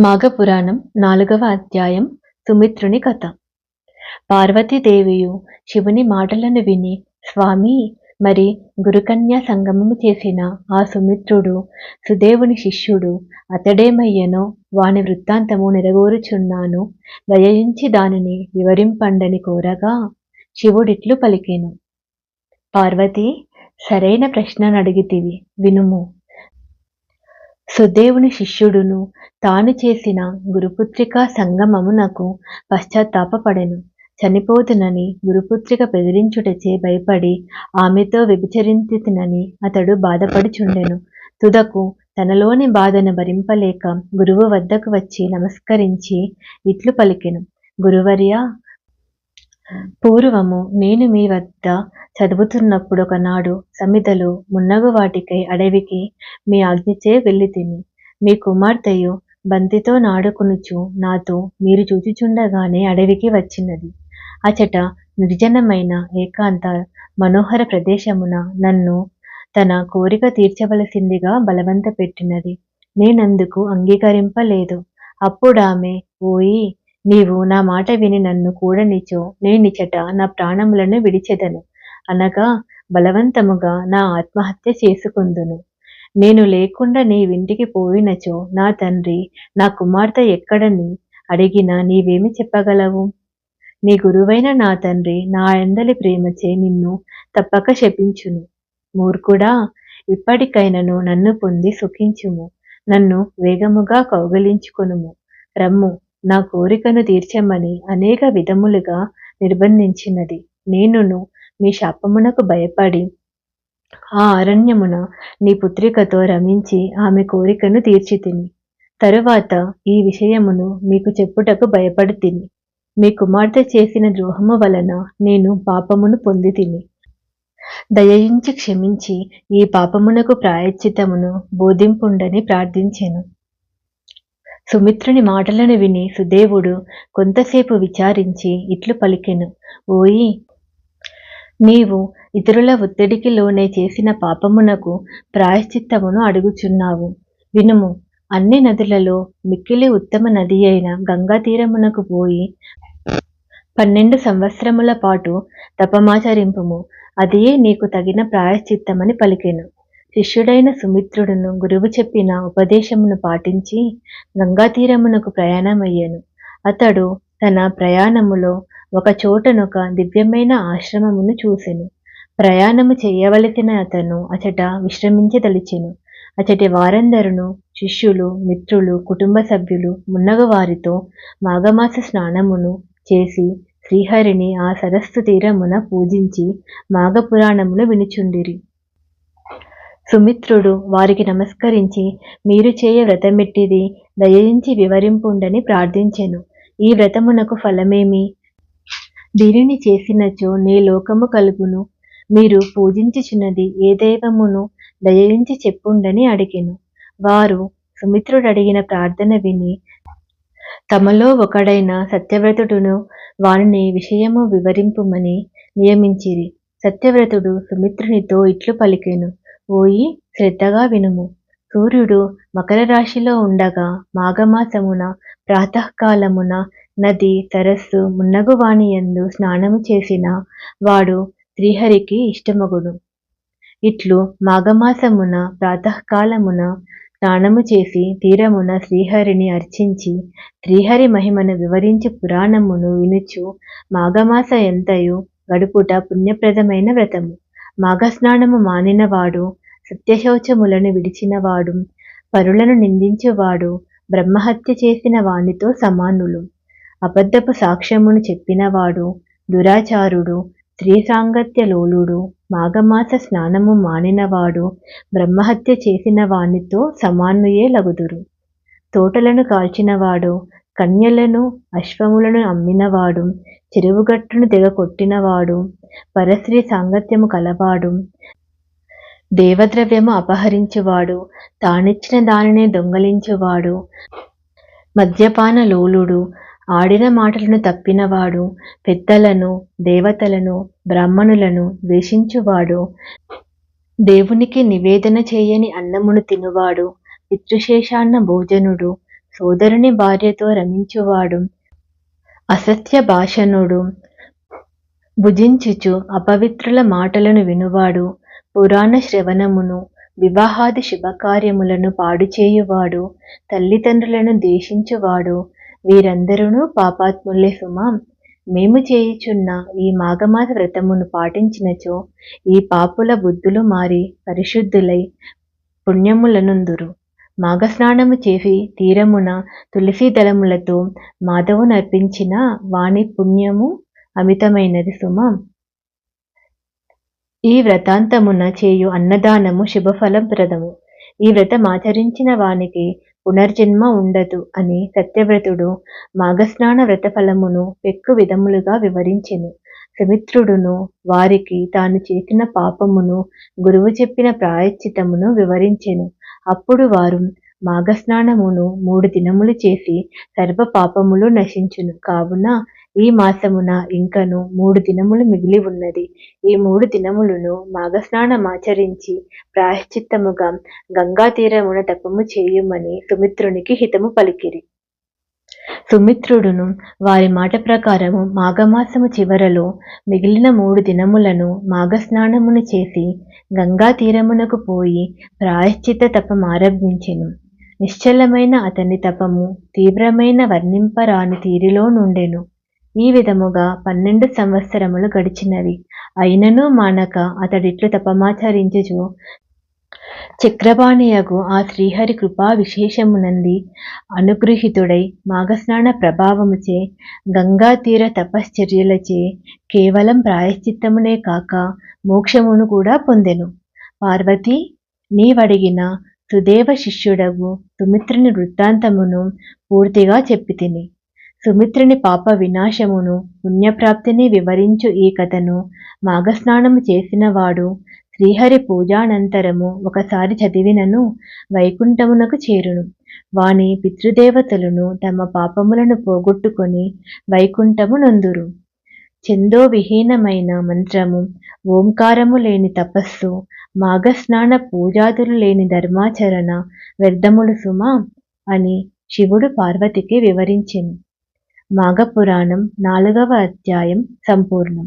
మాఘపురాణం నాలుగవ అధ్యాయం సుమిత్రుని కథ. పార్వతీదేవియు శివుని మాటలను విని స్వామి మరి గురుకన్యా సంగమము చేసిన ఆ సుమిత్రుడు సుదేవుని శిష్యుడు అతడేమయ్యనో వాని వృత్తాంతము నెరవేరుచున్నాను. దయయించి దానిని వివరింపండని కోరగా శివుడిట్లు పలికెను. పార్వతి సరైన ప్రశ్ననడిగితివి. వినుము. సుదేవుని శిష్యుడును తాను చేసిన గురుపుత్రికా సంగమమునకు పశ్చాత్తాపడెను చనిపోతునని గురుపుత్రిక బెదిరించుటచే భయపడి ఆమెతో వ్యభిచరించితినని అతడు బాధపడుచుండెను. తుదకు తనలోని బాధను భరింపలేక గురువు వద్దకు వచ్చి నమస్కరించి ఇట్లు పలికెను. గురువర్య పూర్వము నేను మీ వద్ద చదువుతున్నప్పుడు ఒకనాడు సమిధలు మున్నగు వాటికై అడవికి మీ ఆజ్ఞచే వెళ్ళి తిని మీ కుమార్తెయు బంతితో నాడుకునుచు నాతో మీరు చూచుచుండగానే అడవికి వచ్చినది. అచట నిర్జనమైన ఏకాంత మనోహర ప్రదేశమున నన్ను తన కోరిక తీర్చవలసిందిగా బలవంత పెట్టినది నేనందుకు అంగీకరింపలేదు. అప్పుడామె ఓయి నీవు నా మాట విని నన్ను కూడనిచో నేనిచట నా ప్రాణములను విడిచెదను. అనగా బలవంతముగా నా ఆత్మహత్య చేసుకుందును. నేను లేకుండా నీ వింటికి పోయినచో నా తండ్రి నా కుమార్తె ఎక్కడని అడిగినా నీవేమి చెప్పగలవు? నీ గురువైన నా తండ్రి నా ఎందలి ప్రేమచే నిన్ను తప్పక శపించును. మూర్ఖుడా ఇప్పటికైనను నన్ను పొంది సుఖించుము. నన్ను వేగముగా కౌగలించుకొనుము. రమ్ము. నా కోరికను తీర్చమని అనేక విధములుగా నిర్బంధించినది. నేనును మీ శాపమునకు భయపడి ఆ అరణ్యమున నీ పుత్రికతో రమించి ఆమె కోరికను తీర్చితిని. తరువాత ఈ విషయమును మీకు చెప్పుటకు భయపడితిని. మీ కుమార్తె చేసిన ద్రోహము వలన నేను పాపమును పొంది తిని దయయించి క్షమించి ఈ పాపమునకు ప్రాయశ్చితమును బోధింపుండని ప్రార్థించాను. సుమిత్రుని మాటలను విని సుదేవుడు కొంతసేపు విచారించి ఇట్లు పలికెను. ఓయి! నీవు ఇతరుల ఒత్తిడికి లోనే చేసిన పాపమునకు ప్రాయశ్చిత్తమును అడుగుచున్నావు. వినుము అన్ని నదులలో మిక్కిలి ఉత్తమ నది అయిన గంగా తీరమునకు పోయి పన్నెండు సంవత్సరముల పాటు తపమాచరింపుము. అదియే నీకు తగిన ప్రాయశ్చిత్తమని పలికెను. శిష్యుడైన సుమిత్రుడును గురువు చెప్పిన ఉపదేశమును పాటించి గంగా తీరమునకు అతడు తన ప్రయాణములో ఒక చోటనొక దివ్యమైన ఆశ్రమమును చూసెను. ప్రయాణము చేయవలసిన అతను అచట విశ్రమించదలిచెను. అచటి వారందరును శిష్యులు మిత్రులు కుటుంబ సభ్యులు మున్నగ వారితో మాఘమాస స్నానమును చేసి శ్రీహరిని ఆ సరస్సు తీరమున పూజించి మాఘపురాణమును వినుచుండిరి. సుమిత్రుడు వారికి నమస్కరించి మీరు చేయ వ్రతమెట్టిది దయించి వివరింపుండని ప్రార్థించెను. ఈ వ్రతమునకు ఫలమేమి? దీనిని చేసినచో నీ లోకము కలుగును. మీరు పూజించుచున్నది ఏ దైవమును దయించి చెప్పుండని అడిగెను. వారు సుమిత్రుడు అడిగిన ప్రార్థన విని తమలో ఒకడైన సత్యవ్రతుడును వారిని విషయము వివరింపుమని నియమించిరి. సత్యవ్రతుడు సుమిత్రునితో ఇట్లు పలికెను. ఓయి శ్రద్ధగా వినుము. సూర్యుడు మకర రాశిలో ఉండగా మాఘమాసమున ప్రాతకాలమున నది సరస్సు మున్నగు వాణియందు స్నానము చేసిన వాడు శ్రీహరికి ఇష్టమగుడు ఇట్లు మాఘమాసమున ప్రాతకాలమున స్నానము చేసి తీరమున శ్రీహరిని అర్చించి శ్రీహరి మహిమను వివరించి పురాణమును వినుచు మాఘమాస ఎంతయు గడుపుట పుణ్యప్రదమైన వ్రతము. మాఘస్నానము మానినవాడు సత్యశౌచములను విడిచినవాడు పరులను నిందించువాడు బ్రహ్మహత్య చేసిన వానితో సమానులు. అబద్ధపు సాక్ష్యమును చెప్పినవాడు దురాచారుడు స్త్రీ సాంగత్యలోలుడు మాఘమాస స్నానము మానినవాడు బ్రహ్మహత్య చేసిన వానితో సమానుయే లగుదురు. తోటలను కాల్చినవాడు కన్యలను అశ్వములను అమ్మినవాడు చెరువుగట్టును తెగ కొట్టినవాడు పరశ్రీ సాంగత్యము కలవాడు. దేవద్రవ్యము అపహరించువాడు. తానిచ్చిన దానినే దొంగలించువాడు. మద్యపాన లోలుడు. ఆడిన మాటలను తప్పినవాడు. పెద్దలను దేవతలను బ్రాహ్మణులను ద్వేషించువాడు. దేవునికి నివేదన చేయని అన్నమును తినువాడు. పితృశేషాన్న భోజనుడు. సోదరుని భార్యతో రమించువాడు. అసత్య భాషణుడు భుజించుచు అపవిత్రుల మాటలను వినువాడు. పురాణ శ్రవణమును వివాహాది శుభకార్యములను పాడుచేయువాడు. తల్లిదండ్రులను దేశించువాడు వీరందరూ పాపాత్ములే సుమా. మేము చేయుచున్న ఈ మాఘమాస వ్రతమును పాటించినచో ఈ పాపుల బుద్ధులు మారి పరిశుద్ధులై పుణ్యములనుందురు. మాఘస్నానము చేసి తీరమున తులసీ దళములతో మాధవునర్పించిన వాణి పుణ్యము అమితమైనది సుమ. ఈ వ్రతాంతమున చేయు అన్నదానము శుభఫలప్రదము. ఈ వ్రతం ఆచరించిన వానికి పునర్జన్మ ఉండదు అని సత్యవ్రతుడు మాఘస్నాన వ్రత ఫలమును పెక్కు విధములుగా వివరించెను. సుమిత్రుడును వారికి తాను చేసిన పాపమును గురువు చెప్పిన ప్రాయశ్చితమును వివరించెను. అప్పుడు వారు మాఘస్నానమును మూడు దినములు చేసి సర్వ పాపములు నశించును. కావున ఈ మాసమున ఇంకను మూడు దినములు మిగిలి ఉన్నది. ఈ మూడు దినములను మాఘస్నానమాచరించి ప్రాయశ్చిత్తముగా గంగా తీరమున తపము చేయుమని సుమిత్రునికి హితము పలికిరి. సుమిత్రుడును వారి మాట ప్రకారము మాఘమాసము చివరలో మిగిలిన మూడు దినములను మాఘస్నానమును చేసి గంగా తీరమునకు పోయి ప్రాయశ్చిత్త తపమారంభించెను నిశ్చలమైన అతని తపము తీవ్రమైన వర్ణింపరాని తీరిలో నుండెను. ఈ విధముగా పన్నెండు సంవత్సరములు గడిచినవి. అయినను మానక అతడిట్లు తపమాచరించుచు చక్రపాణియగు ఆ శ్రీహరి కృపా విశేషమునంది. అనుగ్రహితుడై మాఘస్నాన ప్రభావముచే గంగా తీర తపశ్చర్యలచే కేవలం ప్రాయశ్చిత్తమునే కాక మోక్షమును కూడా పొందెను. పార్వతి నీవడిగిన సుదేవ శిష్యుడగు సుమిత్రుని వృత్తాంతమును పూర్తిగా చెప్పి తిని సుమిత్రుని పాప వినాశమును పుణ్యప్రాప్తిని వివరించు ఈ కథను. మాఘస్నానము చేసినవాడు శ్రీహరి పూజానంతరము ఒకసారి చదివినను వైకుంఠమునకు చేరును. వాని పితృదేవతలను తమ పాపములను పోగొట్టుకొని వైకుంఠము నందురు. విహీనమైన మంత్రము ఓంకారము లేని తపస్సు మాఘస్నాన పూజాదులు లేని ధర్మాచరణ వ్యర్థములు సుమా అని శివుడు పార్వతికి వివరించింది మాఘపురాణం నాలుగవ అధ్యాయం సంపూర్ణం.